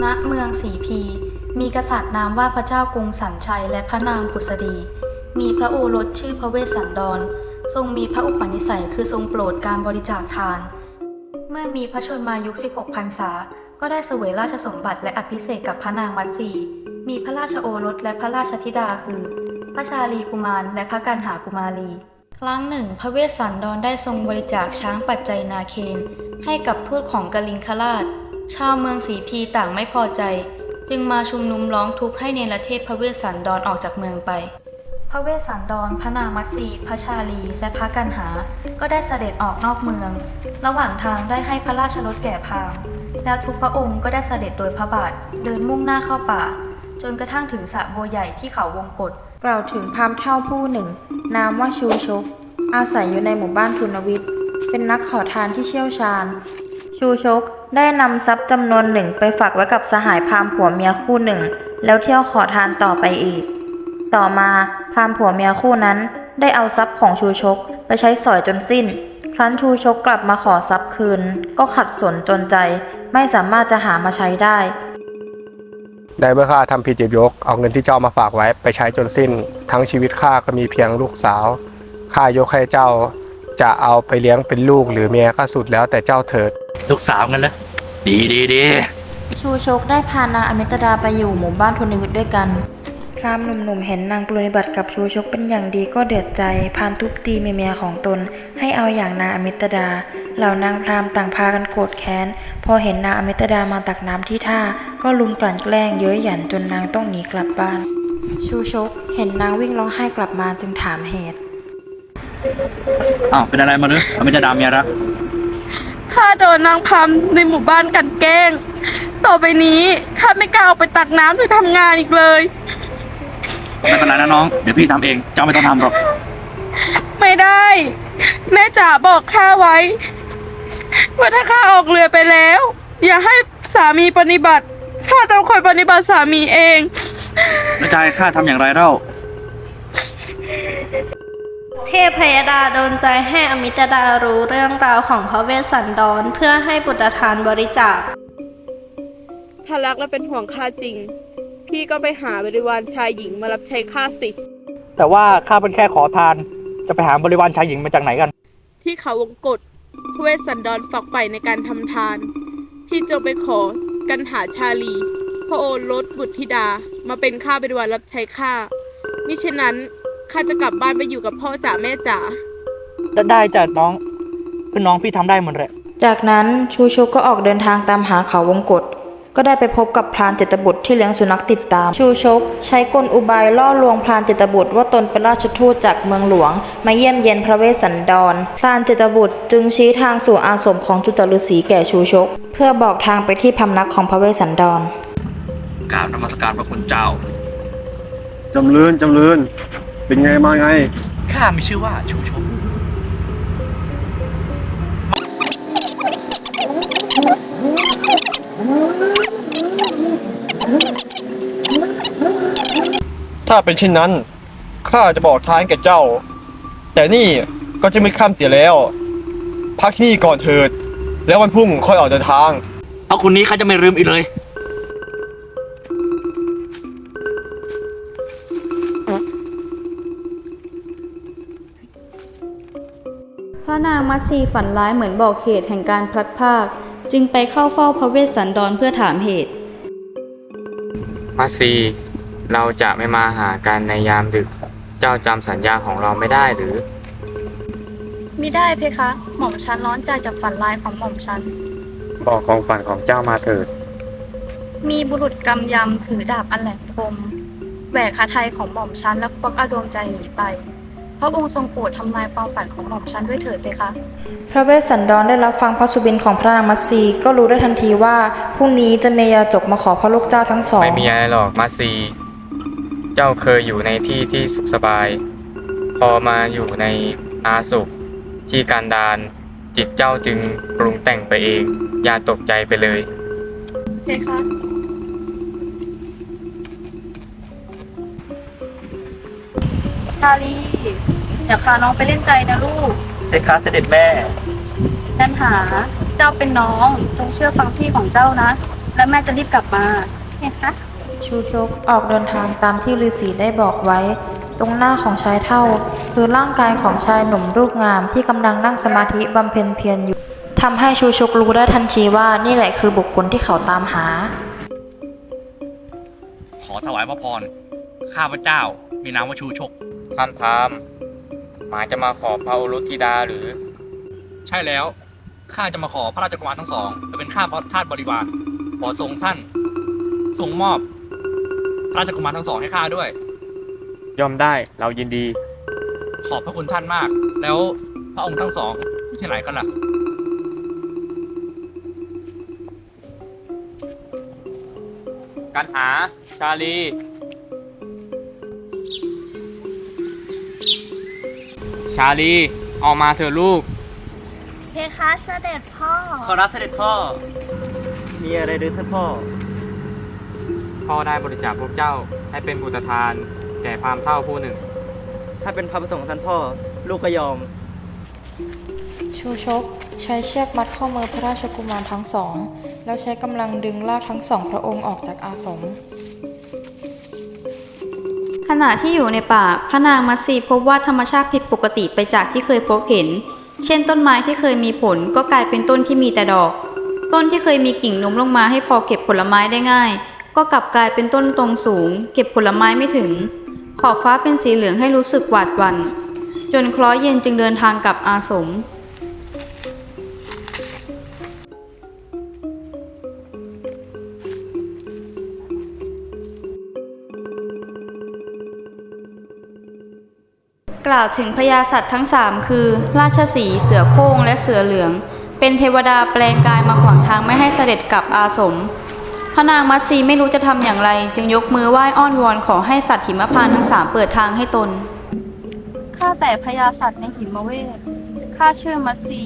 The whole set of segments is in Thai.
ณเมืองสีพี มีกษัตริย์นามว่าพระเจ้ากรุงสันชัยและพระนางผุษดี มีพระโอรสชื่อพระเวสสันดร ทรงมีพระอุปนิสัยคือทรงโปรดการบริจาคทาน เมื่อมีพระชนมายุ 16พรรษา ก็ได้เสวยราชสมบัติและอภิเษกกับพระนางมัตสีมีพระราชโอรสและพระราชธิดาคือ พระชาลีกุมารและพระกันหากุมารีครั้งหนึ่ง พระเวสสันดรได้ทรงบริจาคช้างปัจจัยนาเคน ให้กับทูตของกลิงคราช ชาวเมืองสีพีต่างไม่พอใจ จึงมาชุมนุมร้องทุกข์ให้เนรเทศพระเวสสันดรออกจากเมืองไป พระเวสสันดรพระนางมัตสีพระชาลี และพระกันหา ก็ได้เสด็จออกนอกเมือง ระหว่างทางได้ให้พระราชรถแก่พาหมแล้วทุกพระองค์ก็ได้เสด็จโดยพระบาทเดินมุ่งหน้าเข้าป่า จนกระทั่งถึงสระบัวใหญ่ที่เขาวงกฏกล่าวถึงพราหมณ์เท่าผู้หนึ่ง นามว่าชูชก อาศัยอยู่ในหมู่บ้านทุนวิทย์ เป็นนักขอทานที่เชี่ยวชาญ ชูชกได้นำทรัพย์จำนวนหนึ่งไปฝากไว้กับสหายพามผัวเมียคู่หนึ่ง แล้วเที่ยวขอทานต่อไปอีก ต่อมาพามผัวเมียคู่นั้น ได้เอาทรัพย์ของชูชกไปใช้สอยจนสิ้น ครั้นชูชกกลับมาขอทรัพย์คืน ก็ขัดสนจนใจ ไม่สามารถจะหามาใช้ได้ในเมื่อข้าทำผิดหยิบยก เอาเงินที่เจ้ามาฝากไว้ไปใช้จนสิ้น ทั้งชีวิตข้าก็มีเพียงลูกสาวข้ายกให้เจ้า จะเอาไปเลี้ยงเป็นลูกหรือเมียก็สุดแล้วแต่เจ้าเถิด ลูกสาวกันเลยดีดีดีชูชกได้พานางอมิตดาไปอยู่หมู่บ้านทุนวิทย์ด้วยกัน พรามหนุ่มๆเห็นนางปฏิบัติกับชูชกเป็นอย่างดีก็เดือดใจพานทุบตีเมียๆของตน ให้เอาอย่างนางอมิตดา เหล่านางพรามต่างพากันโกรธแค้น พอเห็นนางอมิตดามาตักน้ำที่ท่า ก็ลุมกลั่นแกล้งเย้ยหยันจนนางต้องหนีกลับบ้าน ชูชกเห็นนางวิ่งร้องไห้กลับมาจึงถามเหตุ อ้าวเป็นอะไรมาเนอะไม่จะดามเมียรักข้าโดนนางพรำในหมู่บ้านกลันแกล้ง ต่อไปนี้ข้าไม่กล้าออกไปตักน้ำหรือทำงานอีกเลย ไม่เป็นไรนะน้อง เดี๋ยวพี่ทำเอง เจ้าไม่ต้องทำหรอก ไม่ได้ แม่จ๋าบอกข้าไว้ ว่าถ้าข้าออกเรือไปแล้ว อย่าให้สามีปฏิบัติข้าต้องคอยปฏิบัติสามีเอง แล้วจะให้ข้าทำอย่างไรเล่า เทพยดาโดนใจให้อมิตดารู้เรื่องราวของพระเวสสันดรเพื่อให้บุตรทานบริจาค ถ้ารักและเป็นห่วงข้าจริง พี่ก็ไปหาบริวารชายหญิงมารับใช้ข้าสิ แต่ว่าข้าเป็นแค่ขอทาน จะไปหาบริวารชายหญิงมาจากไหนกัน ที่เขาวงกฏพระเวสสันดรฝักใฝ่ในการทำทาน พี่จงไปขอกันหาชาลี พระโอรสบุตรธิดามาเป็นข้าบริวารรับใช้ข้ามิฉะนั้น ข้าจะกลับบ้านไปอยู่กับพ่อจ๋าแม่จ๋า ได้จ้ะน้องคือน้องพี่ทำได้หมดแหละ จากนั้นชูชกก็ออกเดินทางตามหาเขาวงกฏก็ได้ไปพบกับพรานเจตบุตรที่เลี้ยงสุนัขติดตาม ชูชก ใช้กลอุบายล่อลวงพรานเจตบุตรว่าตนเป็นราชทูตจากเมืองหลวง มาเยี่ยมเยียนพระเวสสันดรพรานเจตบุตรจึงชี้ทางสู่อาสมของจุตฤษีแก่ชูชก เพื่อบอกทางไปที่พำนักของพระเวสสันดร กราบนมัสการพระคุณเจ้า จำเริญจำเริญ เป็นไงมาไง ข้ามีชื่อว่าชูชกถ้าเป็นเช่นนั้นข้าจะบอกทางแก่เจ้า แต่นี่ก็จะไม่ค่ำเสียแล้ว พักที่นี่ก่อนเถิด แล้ววันพรุ่งค่อยออกเดินทาง เอาคุณนี้ข้าจะไม่ลืมอีกเลย มัตสีฝันร้ายเหมือนบอกเหตุแห่งการพลัดพราก จึงไปเข้าเฝ้าพระเวสสันดรเพื่อถามเหตุ มัสซี เราจะไม่มาหากันในยามดึก เจ้าจำสัญญาของเราไม่ได้หรือ มิได้เพคะ หม่อมฉันร้อนใจจากฝันร้ายของหม่อมฉัน บอกของฝันของเจ้ามาเถิด มีบุรุษกำยำถือดาบอันแหลมคมแหวกคาไทยของหม่อมฉันและควักเอาดวงใจหนีไป พระองค์ทรงโปรดทำลายความฝันของหม่อมฉันด้วยเถิดเพคะ พระเวสสันดรได้รับฟังพระสุบินของพระนางมัตสีก็รู้ได้ทันทีว่าพรุ่งนี้จะเมยาจกมาขอพระลูกเจ้าทั้งสอง ไม่มีอะไรหรอกมัสซีเจ้าเคยอยู่ในที่ที่สุขสบาย พอมาอยู่ในอาสุขที่การดานจิตเจ้าจึงปรุงแต่งไปเอง อย่าตกใจไปเลยเพคะ ชาลีอย่าพาน้องไปเล่นไกลนะลูกเด็กค้าเสด็จแม่กันหา เจ้าเป็นน้องจงเชื่อฟังพี่ของเจ้านะ แล้วแม่จะรีบกลับมาเห็นคะ ชูชกออกเดินทางตามที่ฤาษีได้บอกไว้ ตรงหน้าของชายเท่า คือร่างกายของชายหนุ่มรูปงามที่กำลังนั่งสมาธิบำเพ็ญเพียรอยู่ทำให้ชูชกรู้ได้ทันทีว่านี่แหละคือบุคคลที่เขาตามหา ขอถวายพระพร ข้าพเจ้า มีนามว่าชูชก ท่านพราหมณ์หมายจะมาขอพระโอรสธิดาหรือ ใช่แล้ว ข้าจะมาขอพระราชกุมารทั้งสองไปเป็นข้าพทาสบริวารขอทรงท่านทรงมอบพระราชกุมารทั้งสองให้ข้าด้วยย่อมได้เรายินดี ขอบพระคุณท่านมาก แล้วพระองค์ทั้งสองอยู่ที่ไหนกันล่ะ กันหาชาลี ชาลี ออกมาเถอะลูก เพคะเสด็จพ่อ ขอรับเสด็จพ่อ มีอะไรหรือท่านพ่อ พ่อได้บริจาคพวกเจ้าให้เป็นบุตรทาน แก่พราหมณ์เท่าผู้หนึ่ง ถ้าเป็นพระประสงค์ของท่านพ่อ ลูกก็ยอม ชูชก ใช้เชือกมัดข้อมือพระราชกุมารทั้งสอง แล้วใช้กำลังดึงลากทั้งสองพระองค์ออกจากอาสมข ณะที่อยู่ในป่าพระนางมัตสีพบว่าธรรมชาติผิดปกติไปจากที่เคยพบเห็น เช่นต้นไม้ที่เคยมีผลก็กลายเป็นต้นที่มีแต่ดอก ต้นที่เคยมีกิ่งนุ้มลงมาให้พอเก็บผลไม้ได้ง่าย ก็กลับกลายเป็นต้นตรงสูง เก็บผลไม้ไม่ถึง ขอบฟ้าเป็นสีเหลืองให้รู้สึกหวาดหวัน่นจนคล้อยเย็นจึงเดินทางกลับอาสม ล่าวถึงพญาสัตว์ทั้งสามคือ ราชสีเสือโคร่งและเสือเหลือง เป็นเทวดาแปลงกายมาขวางทางไม่ให้เสด็จกลับอาสม พระนางมัตสีไม่รู้จะทำอย่างไร จึงยกมือไหว้อ้อนวอนขอให้สัตว์หิมพานทั้งสามเปิดทางให้ตน ข้าแต่พญาสัตว์ในหิมเวทข้าชื่อมัตสี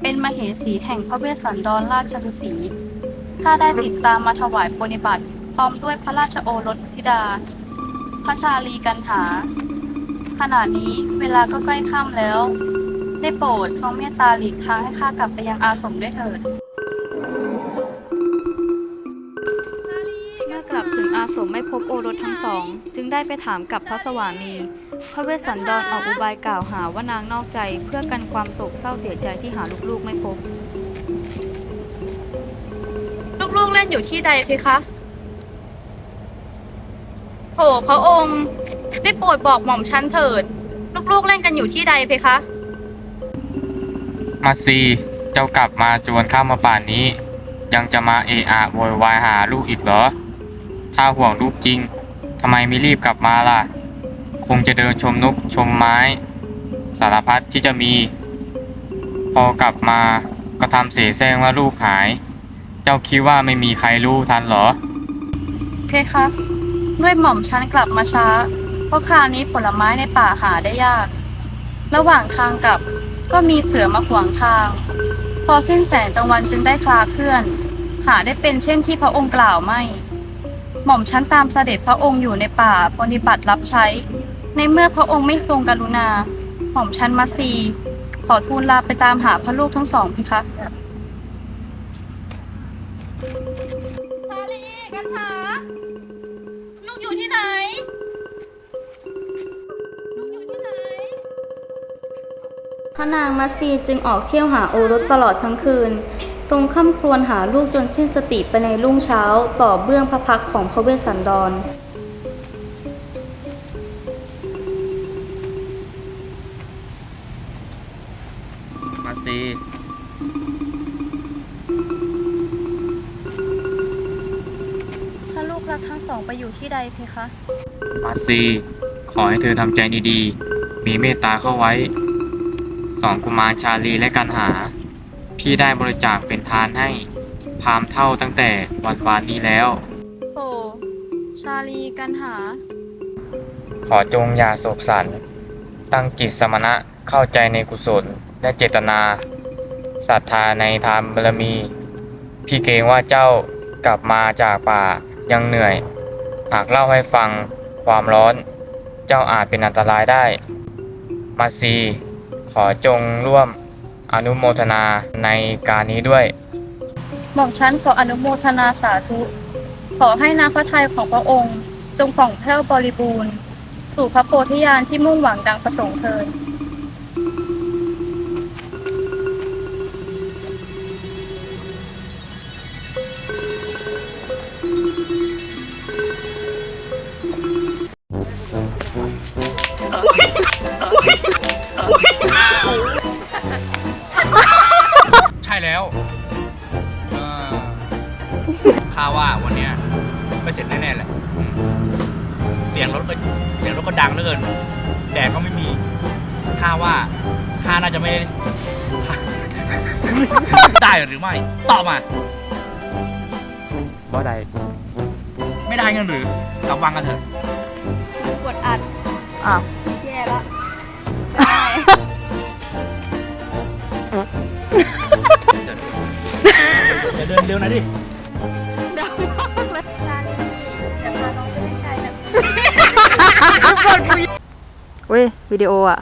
เป็นมเหสีแห่งพระเวสสันดรราชฤาษีข้าได้ติดตามมาถวายปฏิบัติ พร้อมด้วยพระราชโอรสธิดา พระชาลีกันหา ขณะนี้เวลาก็ใกล้ค่ำแล้ว ได้โปรดทรงเมตตาหลีกทางให้ข้ากลับไปยังอาสมด้วยเถิดเมื่อกลับถึงอาสมไม่พบโอรสทั้งสอง จึงได้ไปถามกับพระสวามี พระเวสสันดรออกอุบายกล่าวหาว่านางนอกใจเพื่อกันความโศกเศร้าเสียใจที่หาลูกๆไม่พบ ลูกๆเล่นอยู่ที่ใดเพคะ โถพระองค์ ได้โปรดบอกหม่อมชั้นเถิด ลูกๆเล่นกันอยู่ที่ใดเพคะ มาซีเจ้ากลับมาจวนข้ามมาป่านนี้ ยังจะมาเอะอะโวยวายหาลูกอีกเหรอ ถ้าห่วงลูกจริงทำไมไม่รีบกลับมาล่ะ คงจะเดินชมนกชมไม้ สารพัดที่จะมี พอกลับมาก็ทำเสแสร้งว่าลูกหาย เจ้าคิดว่าไม่มีใครรู้ทันเหรอ เพคะ ด้วยหม่อมชั้นกลับมาช้า เพราะคราวนี้ผลไม้ในป่าหาได้ยาก ระหว่างทางกลับก็มีเสือมาขวางทาง พอสิ้นแสงตะวันจึงได้คลาเคลื่อน หาได้เป็นเช่นที่พระองค์กล่าวไม่ หม่อมชั้นตามเสด็จพระองค์อยู่ในป่าปฏิบัติรับใช้ ในเมื่อพระองค์ไม่ทรงกรุณา หม่อมชั้นมัสซี ขอทูลลาไปตามหาพระลูกทั้งสองเพคะ พระนางมัสซีจึงออกเที่ยวหาโอรสตลอดทั้งคืน ทรงค่ำครวญหาลูกจนสิ้นสติไปในรุ่งเช้า ต่อเบื้องพระพักตร์ของพระเวสสันดรมาซีถ้าลูกรักทั้งสองไปอยู่ที่ใดเพคะ มาซี ขอให้เธอทำใจดีๆ มีเมตตาเข้าไว้ สองกุมารชาลีและกันหา พี่ได้บริจาคเป็นทานให้พราหมณ์เท่าตั้งแต่วันวานนี้แล้วโธ่ชาลีกันหา ขอจงอย่าโศกสัน ตั้งจิตสมณะเข้าใจในกุศลและเจตนาศรัทธาในธรรมบารมี พี่เกรงว่าเจ้ากลับมาจากป่ายังเหนื่อย หากเล่าให้ฟังความร้อน เจ้าอาจเป็นอันตรายได้ มาซี ขอจงร่วมอนุโมทนาในการนี้ด้วย หม่อมชั้นขออนุโมทนาสาธุ ขอให้นาพระทัยของพระองค์ จงผ่องแผ้วบริบูรณ์ สู่พระโพธิญาณที่มุ่งหวังดังประสงค์เทิน แล้วเออข้าว่าวันเนี้ยไม่เสร็จแน่ๆแหละอืมเสียงรถก็เสียงรถก็ดังเหลือเกินแดดก็ไม่มีข้าว่าข้าน่าจะไม่ได้หรือไม่ตอบมา บ่ได้ไม่ได้เงินหรือกลับวังกันเถอะ กดอัดอ้าวแย่ละ อย่าเดินเร็วนะดิเว้ยวิดีโออะ